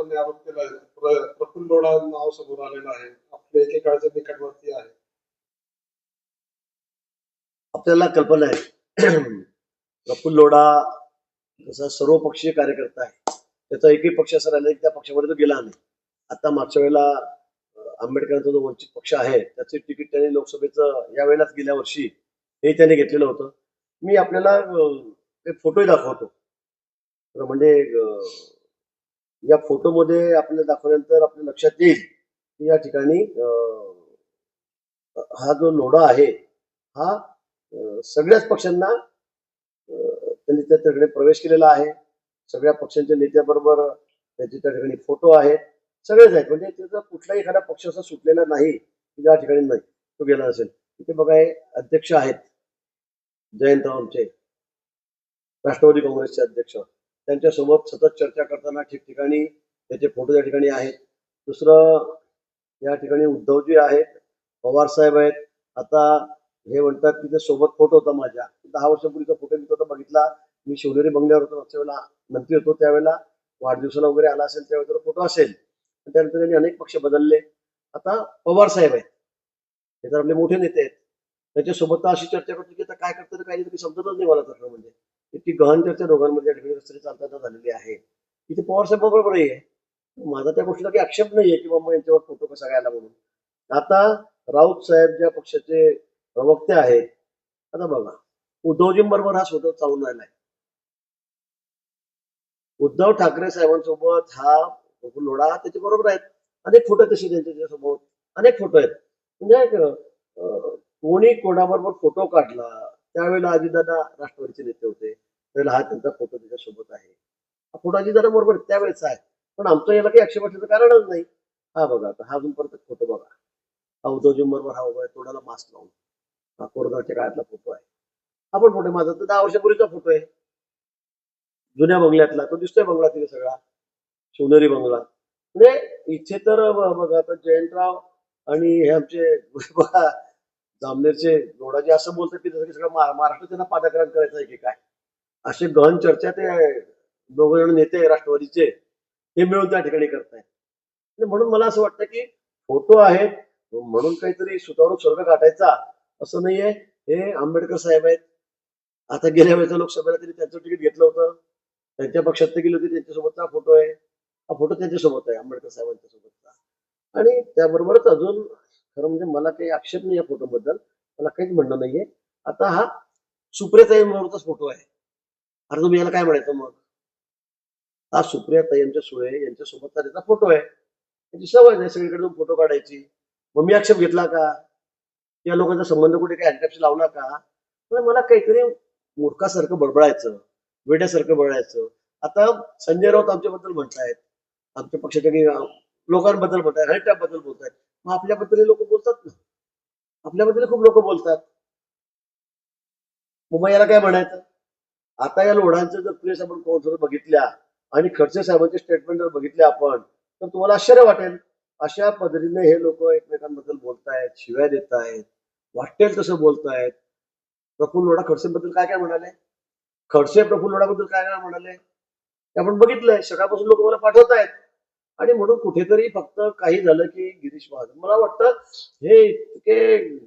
लोकांनी आरोप केला आहे. प्रफुल्ल लोढा नाव समोर आलेलं आहे. आपल्या एकेकाळच्या निकटवर्ती आहे. आपल्याला कल्पना आहे. प्रफुल्ल लोढा जसा सर्वपक्षीय कार्यकर्ता आहे. त्याचा एकही पक्ष असा राहिला की त्या पक्षामध्ये तो गेला नाही. आता मागच्या वेळेला आंबेडकरांचा जो वंचित पक्ष आहे त्याचे तिकीट त्यांनी लोकसभेचं या वेळेलाच गेल्या वर्षी हे त्याने घेतलेलं होतं. मी आपल्याला ते एक फोटोही दाखवतो. म्हणजे या फोटोमध्ये आपल्याला दाखवल्यानंतर आपल्या लक्षात येईल की या ठिकाणी हा जो लोढा आहे हा सगळ्याच पक्षांना त्यांनी त्या ठिकाणी प्रवेश केलेला आहे. सगळ्या पक्षांच्या नेत्याबरोबर त्याचे त्या ठिकाणी फोटो आहेत. सगळेच आहेत. म्हणजे त्याचा कुठलाही एखादा पक्ष असा सुटलेला नाही की ज्या ठिकाणी नाही तो गेला असेल. इथे बघा हे अध्यक्ष आहेत. जयंत आमचे राष्ट्रवादी काँग्रेसचे अध्यक्ष. त्यांच्यासोबत सतत चर्चा करताना ठिकठिकाणी त्याचे फोटो त्या ठिकाणी आहेत. दुसरं या ठिकाणी उद्धवजी आहेत पवार साहेब आहेत. आता हे म्हणतात की ते सोबत फोटो होता माझ्या. दहा वर्षापूर्वीचा फोटो मी तो बघितला. मी शिवनेरी बंगल्यावर होतो. मागच्या वेळेला मंत्री होतो. त्यावेळेला वाढदिवसाला वगैरे आला असेल त्यावेळेला फोटो असेल त्यानंतर त्यांनी अनेक पक्ष बदलले. आता पवार साहेब आहेत. हे तर आपले मोठे नेते आहेत. त्याच्यासोबत अशी चर्चा करतो की आता काय करतात काही समजतच नाही मला तर म्हणजे. इतकी गहन चर्चा दोघांमध्ये या ठिकाणी चालताना झालेली आहे. इथे पवारसाहेब बरोबरही आहे माझा त्या गोष्टीला काही आक्षेप नाहीये की बाबा यांच्यावर फोटो कसा घ्यायला म्हणून आता राऊत साहेब ज्या पक्षाचे प्रवक्ते आहेत आता बघा उद्धवजींबरोबर हा स्वतः चालून आहे उद्धव ठाकरे साहेबांसोबत हा लोढा त्याच्या बरोबर आहेत. अनेक फोटो तसे त्यांच्यासमोर अनेक फोटो आहेत. म्हणजे कोणी कोणाबरोबर फोटो काढला त्यावेळेला अजितदादा राष्ट्रवादीचे नेते होते. त्यावेळेला हा त्यांचा फोटो त्याच्यासोबत आहे. हा फोटो अजितदादा बरोबर त्यावेळेस आहे. पण आमचं याला काही आक्षेप असण्याचं कारणच नाही. हा बघा आता हा अजून परत फोटो बघा. हा उद्धवजी बरोबर हा उभा आहे तोंडाला मास्क लावून. हा कोरोनाच्या काळातला फोटो आहे. हा पण फोटो माझा तर दहा वर्षापूर्वीचा फोटो आहे. जुन्या बंगल्यातला तो दिसतोय बंगला तिथे सगळा. शिवनेरी बंगला. म्हणजे इथे तर बघा आता जयंतराव आणि हे आमचे बघा जामनेरचे लोढाचे असं बोलतात की जसं की सगळं महाराष्ट्र त्यांना पादाक्रांत करायचं आहे की काय? असे गहन चर्चा ते दोघ जण नेते राष्ट्रवादीचे हे मिळून त्या ठिकाणी करतायत. म्हणून मला असं वाटतं की फोटो आहेत म्हणून काहीतरी सुतावरून स्वर्ग गाठायचा असं नाहीये. हे आंबेडकर साहेब आहेत. आता गेल्या वेळेच्या लोकसभेला त्यांनी त्यांचं तिकीट घेतलं होतं. त्यांच्या पक्षात ते गेले होते त्यांच्यासोबतचा फोटो आहे. हा फोटो त्यांच्यासोबत आहे आंबेडकर साहेबांच्या सोबतचा आणि त्याबरोबरच अजून खरं म्हणजे मला काही आक्षेप नाही या फोटोबद्दल मला काहीच म्हणणं नाहीये. आता हा सुप्रियाताईंबरोबरचाच फोटो आहे. अरे तुम्ही याला काय म्हणायचं मग? हा सुप्रियाताई यांच्या सुळे यांच्यासोबत त्याचा फोटो आहे. त्याची सवय नाही सगळीकडे फोटो काढायची. मग मी आक्षेप घेतला का? या लोकांचा संबंध कुठे काही हँडकॅप्स लावला का? पण मला काहीतरी मूर्खासारखं बडबडायचं वेड्यासारखं बळायचं आता संजय राऊत आमच्याबद्दल म्हणतायत. आमच्या पक्षाच्या काही लोकांबद्दल म्हणतायत हॅन्डकॅपबद्दल बोलतायत. मग आपल्याबद्दल लोक बोलतात ना. आपल्याबद्दल खूप लोक बोलतात. मग याला काय म्हणायचं? आता या लोढांचं जर प्रेस आपण कोण जर बघितल्या आणि खडसे साहेबांचे स्टेटमेंट जर बघितले आपण तर तुम्हाला आश्चर्य वाटेल. अशा पद्धतीने हे लोक एकमेकांबद्दल बोलतायत शिव्या देत आहेत वाटेल तसं बोलतायत. प्रफुल्ल लोढा खडसेबद्दल काय काय म्हणाले? खडसे प्रफुल्ल लोढाबद्दल काय काय म्हणाले? ते आपण बघितलंय. सकाळपासून लोक मला पाठवत आहेत आणि म्हणून कुठेतरी फक्त काही झालं की गिरीश महाजन. मला वाटतं हे इतके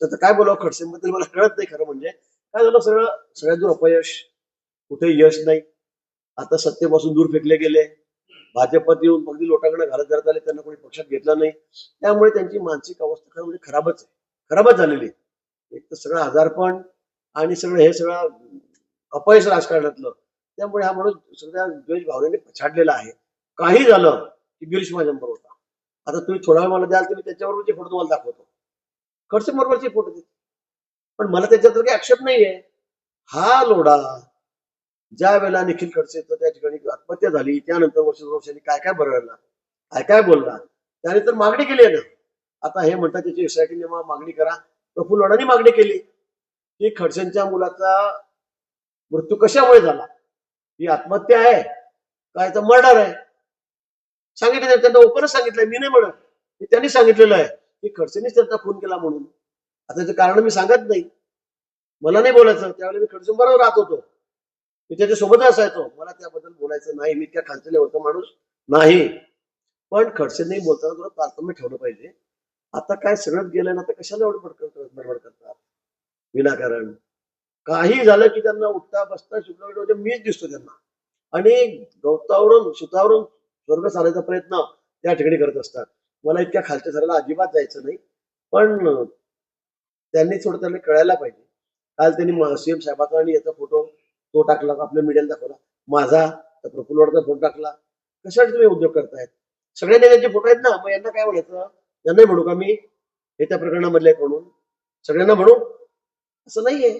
त्याचं काय बोलावं खडसेंबद्दल मला कळत नाही खरं म्हणजे. काय झालं सगळं? सगळ्यात दूर अपयश कुठे यश नाही. आता सत्तेपासून दूर फेकले गेले. भाजपात येऊन अगदी लोटांकडे घालत घालत आले. त्यांना कोणी पक्षात घेतलं नाही. त्यामुळे त्यांची मानसिक अवस्था खरं म्हणजे खराबच आहे. खराबच झालेली आहे. एक तर सगळं आजारपण आणि सगळं हे सगळं अपयश राजकारणातलं. त्यामुळे हा माणूस सगळ्या द्वेष भावनेने पछाडलेला आहे. काही झालं की गिरीश महाजन होता. आता तुम्ही थोडा वेळ मला द्याल तर मी त्याच्याबरोबरचे फोटो तुम्हाला दाखवतो. खडसे बरोबरचे फोटो देतो. पण मला त्याच्यात काही आक्षेप नाहीये. हा लोढा ज्या वेळेला निखिल खडसेचं त्या ठिकाणी आत्महत्या झाली त्यानंतर वर्ष वर्षांनी काय काय बरळला काय काय बोलला त्यानंतर मागणी केली आहे ना. आता हे म्हणतात त्याची एसआयटी मागणी करा. प्रफुल्ल लोढांनी मागणी केली. की खडसेंच्या मुलाचा मृत्यू कशामुळे झाला? ही आत्महत्या आहे. काय तर मर्डर आहे. सांगितलं त्यांना ओपनच सांगितलंय. मी नाही म्हणत. हे त्यांनी सांगितलेलं आहे. की खडसेनीच त्यांचा फोन केला म्हणून. आता त्याचं कारण मी सांगत नाही. मला नाही बोलायचं. त्यावेळेला मी खडसे बरोबर राहत होतो. मी त्याच्यासोबत असायचो. मला त्याबद्दल बोलायचं नाही. मी त्या खालचे होतो माणूस नाही. पण खडसेंनी बोलताना थोडं तारतम्य ठेवलं पाहिजे. आता काय सगळंच गेलं ना तर कशाला एवढं बडकड बडबड करतात? विनाकारण. काही झालं की त्यांना उठता बसता शुक्र म्हणजे मीच दिसतो त्यांना. आणि गवतावरून सुतावरून स्वर्ग साधायचा प्रयत्न त्या ठिकाणी करत असतात. मला इतक्या खालच्या सराला अजिबात जायचं नाही पण त्यांनी थोडं त्यांना कळायला पाहिजे. काल त्यांनी सीएम साहेबाचा आणि याचा फोटो तो टाकला आपल्या मीडियाला दाखवला. माझा तर प्रफुल्लवाडचा फोटो टाकला. कशासाठी तुम्ही उद्योग करतायत? सगळ्या नेत्यांचे फोटो आहेत ना मग यांना काय म्हणायचं? यांनाही म्हणू का मी? हे त्या प्रकरणामधले म्हणून. सगळ्यांना म्हणू? असं नाहीये.